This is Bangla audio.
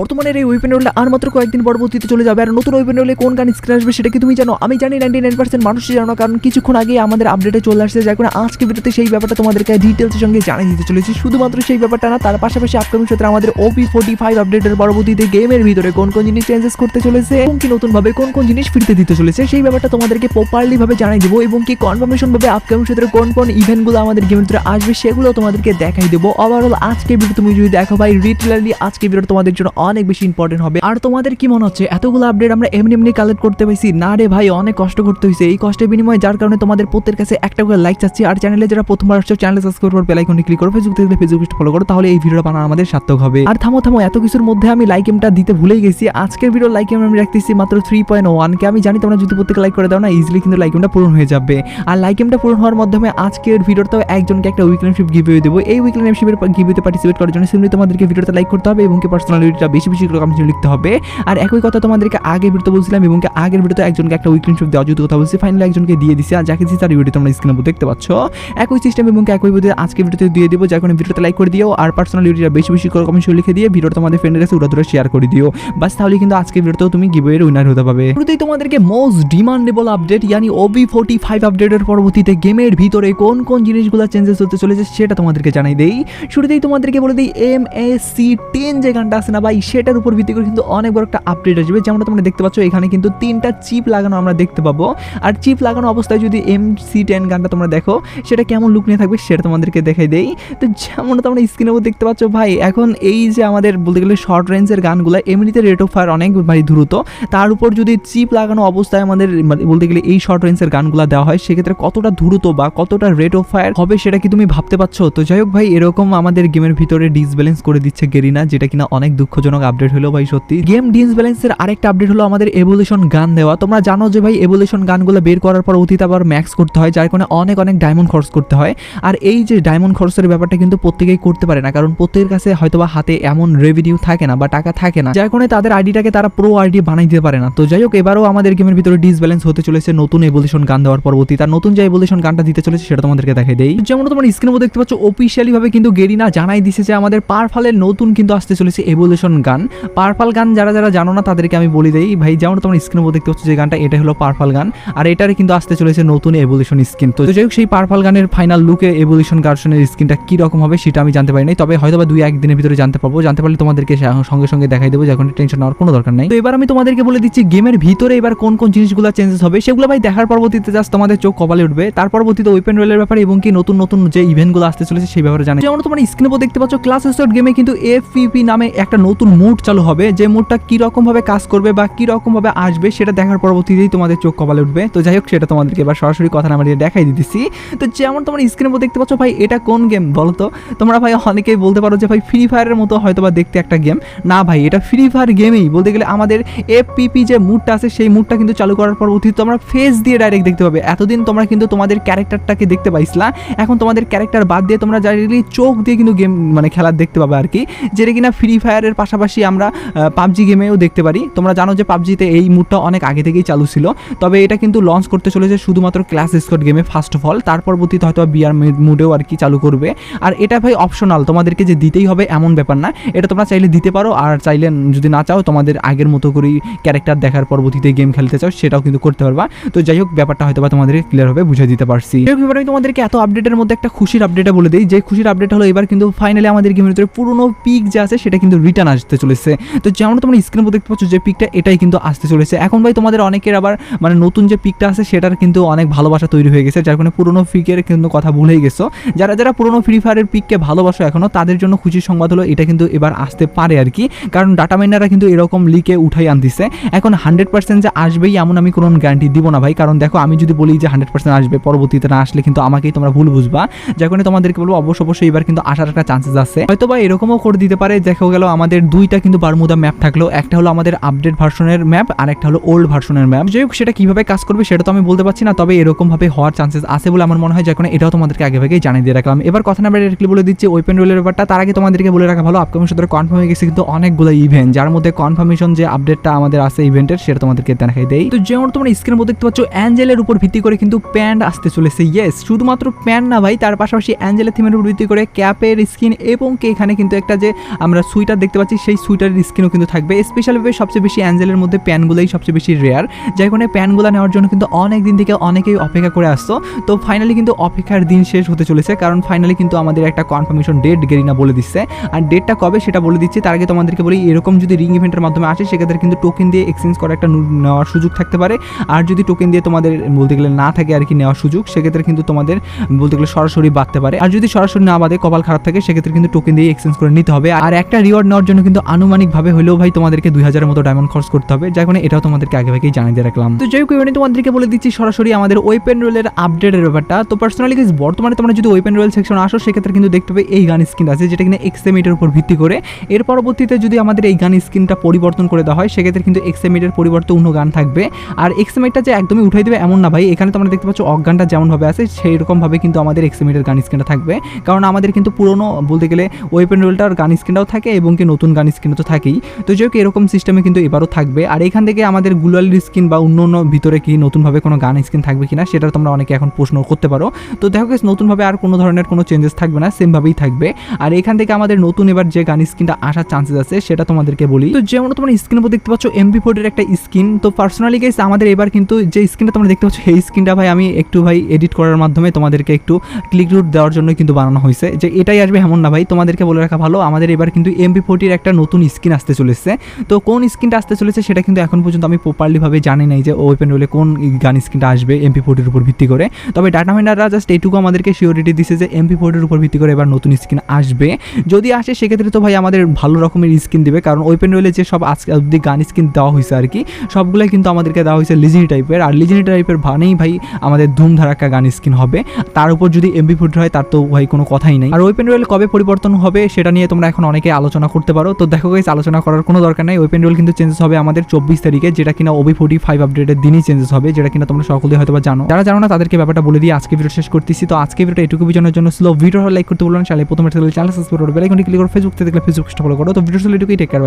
বর্তমানের এই ওয়েপেন রোলটা আর মাত্র কয়েকদিন পরবর্তীতে চলে যাবে। আর নতুন ওয়েপেন রোলে কোন গান স্ক্রিন আসবে সেটা কি তুমি জানো? আমি জানি নাইনটি নাইন পার্সেন্ট মানুষই জানো, কারণ কিছুক্ষণ আগে আমাদের আপডেটে চলে আসছে। যার কারণে আজকে ভিডিওতে সেই ব্যাপারটা তোমাদেরকে ডিটেলসের সঙ্গে জানিয়ে দিতে চলেছি। শুধুমাত্র সেই ব্যাপারটা না, তার পাশাপাশি আপকামিং সত্রে আমাদের ওপি ফোর্টি ফাইভ আপডেটের পরবর্তীতে গেমের ভিতরে কোন কোন জিনিস চেঞ্জেস করতে চলেছে এবং কি নতুন ভাবে কোন কোন জিনিস ফিরতে দিতে চলেছে, সেই ব্যাপারটা তোমাদেরকে প্রপারলি ভাবে জানাই দেবো এবং কি কনফার্মেশন ভাবে আপকামিং সত্রে কোন কোন ইভেন্টগুলো আমাদের গেমের ভিতরে আসবে সেগুলো তোমাদেরকে দেখাই দেবো। ওভারঅল আজকে ভিডিও তুমি যদি দেখো ভাই রিটেলারলি আজকে ভিডিও তোমাদের জন্য অনেক বেশি ইম্পর্টেন্ট হবে। আর তোমাদের কি মনে হচ্ছে? এতগুলো আপডেট আমরা এমনি এমনি কালেক্ট করতে পাইছি। না রে ভাই, অনেক কষ্ট করতে হয়েছে এই কষ্টের বিনিময়ে যার কারণে তোমাদের প্রত্যেকের কাছে একটা করে লাইক চাচ্ছি। আর চ্যানেলে যারা প্রথমবার আসছো চ্যানেল সাবস্ক্রাইব করো বেল আইকনে ক্লিক করো। ফেসবুক থেকে ফেসবুক ফলো করো। তাহলে এই ভিডিওটা বানানো আমাদের সার্থক হবে। আর থামো থামো, এত কিছুর মধ্যে আমি লাইক এমটা দিতে ভুলেই গেছি। আজকের ভিডিও লাইক এম আমি রাখতেছি মাত্র থ্রি পয়েন্ট ওয়ানকে আমি জানি তোমরা যদি প্রত্যেকে লাইক করে দাও না ইজিলি কিন্তু লাইক এমটা পূরণ হয়ে যাবে। আর লাইক এমটা পূরণ হওয়ার মাধ্যমে আজকের ভিডিওটাও একজনকে একটা উইকলিনশিপ গিভে দেবো। এই উইকলিনশিপের গিভেতে পার্টিসিপেট করার জন্য সিমলি তোমাদেরকে ভিডিওটা লাইক করতে হবে এবং কি পার্সোনালিটিটা বেশি বেশি করে কমেন্ট লিখতে হবে। আর একই কথা তোমাদেরকে আগে ভিডিওতে বলছিলাম এবং আগের ভিডিওতে একজনকে একটা উইকলিনশিপ দেওয়া যদি কথা বলছি ফাইনালি একজনকে দিয়ে দিছি। আর যাকে দিচ্ছি তার ভিডিও তোমরা স্ক্রিনে দেখতে পাচ্ছ। একই সিস্টেম এবং একই ভিডিও আজকে ভিডিওতে দিয়ে দিব। যার কারণে ভিডিওতে লাইক করে দিও। আর পার্সোনালিটিটা বেশি বেশি করে কমেন্ট লিখে দিয়ে ভিডিওটা তোমাদের ফ্রেন্ডের কাছে উড়া ধরে শেয়ার করে দিও। বাস তাহলে কিন্তু আজকে ভিডিওতেও তুমি গিভওয়ের উইনার হতে পারবে। শুরুতেই তোমাদেরকে মোস্ট ডিমান্ডেবল আপডেট ইয়ানি ওবি ফোর্টি ফাইভ আপডেটের পরবর্তীতে গেমের ভিতরে কোন কোন জিনিসগুলো চেঞ্জেস হতে চলেছে সেটা তোমাদেরকে জানাই দেই। শুরুতেই তোমাদেরকে বলে দিই এম এস সি টেন যে গানটা আছে না ভাই সেটার উপর ভিত্তি করে কিন্তু অনেক বড় একটা আপডেট আসবে। যেমনটা তোমরা দেখতে পাচ্ছ, এখানে কিন্তু তিনটা চিপ লাগানো আমরা দেখতে পাবো। আর চিপ লাগানো অবস্থায় যদি এম সি টেন গানটা তোমরা দেখো, সেটা কেমন লুক নিয়ে থাকবে সেটা তোমাদেরকে দেখাই দেই। তো যেমন তোমরা স্ক্রিনের উপর দেখতে পাচ্ছ, ভাই, এখন এই যে আমাদের বলতে গেলে শর্ট রেঞ্জের গানগুলো, এমনিতে রেট অফ ফায়ার অনেক ভাই দ্রুত। তার উপর যদি চিপ লাগানো অবস্থায় আমাদের মানে বলতে গেলে এই শর্ট রেঞ্জের গানগুলো দেওয়া হয়, সেক্ষেত্রে কতটা দ্রুত বা কতটা রেট অফ ফায়ার হবে সেটা কি তুমি ভাবতে পারছ? তো যাই হোক ভাই, এরকম আমাদের গেমের ভিতরে ডিসব্যালেন্স করে দিচ্ছে গেরিনা, যেটা কিনা অনেক দুঃখজনক। আপডেট হলো ভাই, সত্যি। গেম ডিসব্যালেন্সের আরেকটা আপডেট হলো আমাদের এভলিউশন গান দেওয়া। তোমরা জানো যে ভাই এভলিউশন গানগুলো বের করার পর অতীত আবার ম্যাক্স করতে হয়, যার কারণে অনেক অনেক ডায়মন্ড খরচ করতে হয়। আর এই যে ডায়মন্ড খরচের ব্যাপারটা কিন্তু প্রত্যেকেই করতে পারে না, কারণ প্রত্যেকের কাছে হয়তোবা হাতে এমন রেভিনিউ থাকে না বা টাকা থাকে না, যার কারণে তাদের আইডিটাকে তারা প্রো আইডি বানাই দিতে পারে না। তো যাই হোক, এবারও আমাদের গেমের ভিতরে ডিসব্যালেন্স হতে চলেছে নতুন এভলিউশন গান দেওয়ার পরবর্তী। তার নতুন যে এভলিউশন গানটা দিতে চলেছে, সেটা তোমাদেরকে দেখাই দেই। যেমন তোমার স্ক্রিনের মধ্যে দেখতে পাচ্ছ অফিসিয়ালি ভাবে কিন্তু গেরিনা জানাই দিছে যে আমাদের পারফালের নতুন কিন্তু আসতে চলেছে এভলিউশন গান। পারফাল গান যারা যারা জানো না, তাদেরকে আমি বলি দেই। ভাই যেমন তোমার স্ক্রিনের মধ্যে দেখতে পাচ্ছ যে গানটা এটা হলো পারফাল গান। আর এটার কিন্তু আসতে চলেছে নতুন এভলিউশন স্কিন তো যাই হোক, সেই পারফাল গানের ফাইনাল লুকে এভলিউশন গার্সনের স্কিনটা কি রকম হবে, সেটা আমি জানতে পারি নাই। তবে হয়তো বা দুই একদিনের ভিতরে জানতে পারব। জানতে পারলে তোমাদেরকে সঙ্গে সঙ্গে দেখাই দেবো, যখন টেনশন নেওয়ার কোনো দরকার নাই। তো এবার আমি তোমাদেরকে বলে দিচ্ছি গেমের ভিতরে এবার কোন কোন জিনিসগুলো চেঞ্জেস হবে, সেগুলো ভাই দেখার পরবর্তীতে জাস্ট তোমাদের চোখ কপালে উঠবে। তার পরবর্তীতে ওপেন রোলের ব্যাপারে এবং কি নতুন নতুন যে ইভেন্টগুলো আসতে চলেছে, সেই ব্যাপারে জানি যেমন তোমার স্ক্রিনে উপর দেখতে পাচ্ছ ক্লাস স্টার্ট গেমে কিন্তু এফপিপি নামে একটা নতুন মুড চালু হবে, যে মুডটা কীরকমভাবে কাজ করবে বা কীরকমভাবে আসবে সেটা দেখার পরবর্তীতেই তোমাদের চোখ কপালে উঠবে। তো যাই হোক, সেটা তোমাদেরকে এবার সরাসরি কথা না বাড়িয়ে দেখাই দিতেছি। তো যেমন তোমার স্ক্রিনের উপর দেখতে পাচ্ছ, ভাই, এটা কোন গেম বলো তো তোমরা, ভাই, অনেকেই বলতে পারো যে, ভাই ফ্রি ফায়ারের মতো হয়তো বা দেখতে একটা গেম না, ভাই, এটা ফ্রি ফায়ার গেমেই বলতে গেলে আমাদের এফপিপি যে মুডটা আছে, সেই মুডটা কিন্তু চালু করার পর অতীত তোমরা ফেস দিয়ে ডাইরেক্ট দেখতে পাবে। এতদিন তোমরা কিন্তু তোমাদের ক্যারেক্টারটাকে দেখতে পাইছিলা। এখন তোমাদের ক্যারেক্টার বাদ দিয়ে তোমরা ডাইরেক্টলি চোখ দিয়ে কিন্তু গেম মানে খেলার দেখতে পাবে আর কি। যেটা কিনা ফ্রি ফায়ারের পাশাপাশি আমরা পাবজি গেমেও দেখতে পারি। তোমরা জানো যে পাবজিতে এই মুডটা অনেক আগে থেকেই চালু ছিল। তবে এটা কিন্তু লঞ্চ করতে চলেছে শুধুমাত্র ক্লাস স্কট গেমে ফার্স্ট অফ অল তার পরবর্তীতে হয়তো বিয়ার মুডেও আর কি চালু করবে। আর এটা ভাই অপশনাল তোমাদেরকে যে দিতেই হবে এমন ব্যাপার না। এটা তোমরা চাইলে দিতে পারো, আর চাইলে যদি না চাও, তোমাদের আগের মতো করেই ক্যারেক্টার দেখার পরবর্তীতে গেম খেলতে চাও, সেটাও কিন্তু করতে পারবা। তো যাই হোক, ব্যাপারটা হয়তো বা তোমাদেরকে ক্লিয়ার হবে বুঝে দিতে পারছি। এবার আমি তোমাদেরকে এত আপডেটের মধ্যে একটা খুশির আপডেটে বলে দিই। যে খুশির আপডেট হলো, এবার কিন্তু ফাইনালি আমাদের গেমের ভিতরে পুরোনো পিক যে আছে, সেটা কিন্তু রিটার্ন আসতে চলেছে। তো যেমন তোমরা স্ক্রিনে দেখতে পাচ্ছ, যে পিকটা এটাই কিন্তু আসতে চলেছে। এখন ভাই তোমাদের অনেকের আবার মানে নতুন যে পিকটা আছে, সেটার কিন্তু অনেক ভালোবাসা তৈরি হয়ে গেছে, যার কারণে পুরোনো পিকের কিন্তু কথা ভুলেই গেছো। যারা যারা পুরোনো ফ্রি ফায়ারের পিককে ভালোবাসো এখনও তাদের জন্য খুশির সংবাদ হলো, এটা কিন্তু এবার আসতে পারে আর কি। কারণ ডাটা মাইনাররা কিন্তু এরকম লিকে উঠাই আনতেছে। এখন হান্ড্রেড পার্সেন্ট যে আসবেই, এমন আমি কোনো গ্যারান্টি দিব না ভাই। কারণ দেখো, আমি যদি বলি যে হান্ড্রেড পার্সেন্ট আসবে, পরবর্তীতে না আসলে কিন্তু আমাকেই তোমরা ভুল বুঝবা। যার কারণে তোমাদেরকে বলব, অবশ্য অবশ্যই এবার কিন্তু আসার একটা চান্সেস আছে। হয়তো বা এরকমও করে দিতে পারে, দেখা গেল আমাদের দুইটা কিন্তু বারমুদা ম্যাপ থাকল। একটা হলো আমাদের আপডেট ভার্সনের ম্যাপ আর একটা হলো ওল্ড ভার্সনের ম্যাপ যাই হোক, সেটা কীভাবে কাজ করবে সেটা তো আমি বলতে পারছি না, তবে এরকম ভাবে হওয়ার চান্সেস আছে বলে আমার মনে হয় কারণে এটাও তোমাদেরকে আগে ভাগেই জানিয়ে দিয়ে রাখলাম। এবার কথা না ডাইরেক্টলি বলে দিচ্ছি ওপেন রোলের ব্যাপারটা। তার আগে তোমাদেরকে বলে রাখা ভালো আপকামিং সূত্রে কনফার্ম হয়ে গেছে কিন্তু অনেকগুলো ইভেন্ট যার মধ্যে কনফার্মেশন যে আপডেটটা আমাদের আছে ইভেন্টের সেটা তোমাদেরকে দেখাই দেই। তো যেমন তোমরা স্ক্রিনের মধ্যে দেখতে পাচ্ছ অ্যাঞ্জেলের উপর ভিত্তি করে কিন্তু প্যান্ট আসতে চলেছে। ইয়েস শুধুমাত্র প্যান্ট না ভাই, তার পাশাপাশি অ্যাঞ্জেলের থিমের উপর ভিত্তি করে ক্যাপের স্কিন এবং কি এখানে কিন্তু একটা যে আমরা সুইটার দেখতে পাচ্ছি সেই সুইটারের স্কিনও কিন্তু থাকবে স্পেশালভাবে সবচেয়ে বেশি অ্যাঞ্জেলের মধ্যে প্যানগুলোই সবচেয়ে বেশি রেয়ার যার কারণে প্যানগুলো নেওয়ার জন্য কিন্তু অনেক দিন থেকে অনেকেই অপেক্ষা করে আসতো। তো ফাইনালি কিন্তু অপেক্ষার দিন শেষ হতে চলেছে, কারণ ফাইনালি কিন্তু আমাদের একটা কনফার্মেশন ডেট গেরিনা বলে দিচ্ছে। আর ডেটটা কবে সেটা বলে দিচ্ছে, তার আগে তোমাদেরকে বলি, এরকম যদি রিং ইভেন্টের মাধ্যমে আসে, সেক্ষেত্রে কিন্তু টোকেন দিয়ে এক্সচেঞ্জ করার একটা নেওয়ার সুযোগ থাকতে পারে। আর যদি টোকেন দিয়ে তোমাদের বলতে গেলে না থাকে আর কি নেওয়ার সুযোগ, সেক্ষেত্রে কিন্তু তোমাদের বলতে গেলে সরাসরি বাড়তে পারে। আর যদি সরাসরি না বাদে কপাল খারাপ থাকে, সেক্ষেত্রে কিন্তু টোকেন দিয়ে এক্সচেঞ্জ করে নিতে হবে। আর একটা রিওয়ার্ড নেওয়ার জন্য কিন্তু আনুমানিকভাবে হলেও ভাই তোমাদেরকে দুই হাজারের মতো ডায়মন্ড খরচ করতে হবে, যার কারণে এটাও তোমাদেরকে আগে থেকেই জানিয়ে দিয়ে রাখলাম। তো যাই হোক তোমাদেরকে বলে দিচ্ছি সরাসরি আমাদের ওয়েপেন রোলের আপডেটের ব্যাপারটা। তো পার্সোনালি বর্তমানে তোমরা যদি ওয়েপেন রোল সেকশন আসো, সেক্ষেত্রে কিন্তু দেখতে পাবে এই গান স্কিন আছে, যেটা কিনা এক্সএমিটের উপর ভিত্তি করে। এর পরবর্তীতে যদি আমাদের এই গান স্কিনটা পরিবর্তন করে দেওয়া হয়, সেক্ষেত্রে কিন্তু এক্সএমিটের পরিবর্তে অন্য গান থাকবে। আর এক্সএমিটটা যে একদমই উঠাই দেবে এমন না ভাই, এখানে তোমরা দেখতে পাচ্ছ অজ্ঞানটা যেমনভাবে আছে সেই রকমভাবে কিন্তু আমাদের এক্সএমিটের গান স্কিনটা থাকবে। কারণ আমাদের কিন্তু পুরনো বলতে গেলে ওয়েপেন রোলটার গান স্কিনটাও থাকে এবং কি নতুন গান স্কিনও তো থাকেই। তো যাই হোক এরকম সিস্টেমে কিন্তু এবারও থাকবে। আর এখান থেকে আমাদের গুলালির স্কিন বা অন্য অন্য ভিতরে কি নতুনভাবে কোনো গান স্কিন থাকবে কিনা সেটা তোমরা অনেকে এখন প্রশ্ন করতে পারো। তো দেখো guys, নতুনভাবে আর কোনো ধরনের কোনো চেঞ্জেস থাকবে না সেমভাবেই থাকবে। আর এখান থেকে আমাদের নতুন এবার যে গান স্কিনটা আসার চান্সেস আছে সেটা তোমাদেরকে বলি। তো যেমন তোমরা স্ক্রিনের উপর দেখতে পাচ্ছ এমপি ফোর্ডের একটা স্কিন তো পার্সোনালি গাইস আমাদের এবার কিন্তু যে স্কিনটা তোমরা দেখতে পাচ্ছ সেই স্কিনটা ভাই আমি একটু ভাই এডিট করার মাধ্যমে তোমাদেরকে একটু ক্লিক রুট দেওয়ার জন্য কিন্তু বানানো হয়েছে। যে এটাই আসবে এমন না ভাই তোমাদেরকে বলে রাখা ভালো আমাদের এবার কিন্তু এমপি ফোর্টির একটা নতুন স্কিন আসতে চলেছে। তো কোন স্কিনটা আসতে চলেছে সেটা কিন্তু এখন পর্যন্ত আমি প্রপারলিভাবে জানি নাই যে ওপেন রোলে কোন গান স্কিনটা আসবে এমপি ফোর্টির উপর ভিত্তি করে। তবে ডাটা মাইনাররা জাস্ট এইটুকু আমাদেরকে সিওরিটি দিছে যে এমপি ফোর্টির উপর ভিত্তি করে এবার নতুন স্কিন আসবে। যদি আসে সেক্ষেত্রে তো ভাই আমাদের ভালো রকমের স্কিন দেবে। কারণ ওপেন রোলে যে সব আজকে অব্দি গান স্কিন দেওয়া হয়েছে আর কি, সবগুলোই কিন্তু আমাদেরকে দেওয়া হয়েছে লিজিনি টাইপের আর লিজিনি টাইপের ভানেই ভাই আমাদের ধুম ধারাক্কা গান স্কিন হবে। তার উপর যদি এমপি ফুট হয় তার তো ভাই কোনো কথাই নেই। আর ওপেন রোল কবে পরিবর্তন হবে সেটা নিয়ে তোমরা এখন অনেকে আলোচনা করতে পারো। তো দেখো গাইস আলোচনা করার কোনো দরকার নেই। ওপেন রোল কিন্তু চেঞ্জেস হবে আমাদের চব্বিশ তারিখে, যেটা কিনা ওবি ফোর্টি ফাইভ আপডেটের দিনই চেঞ্জেস হবে, যেটা কিনা তোমরা সকলেই হয়তো বা জানো। যারা জানো না, তাদেরকে ব্যাপারটা বলে দিয়ে আজকে ভিডিও শেষ করতেছি। তো আজকে ভিডিওটা এটুকু বোঝানোর জন্য স্লো ভিডিও লাইক করতে বলুন চাইলে প্রথমে চ্যানেল সাবস্ক্রাইব করো বেলাইকনটি ক্লিক করো ফেসবুক থেকে দেখলে ফেসবুক ফলো করো। তো ভিডিও এটুকুই টেক কেয়ার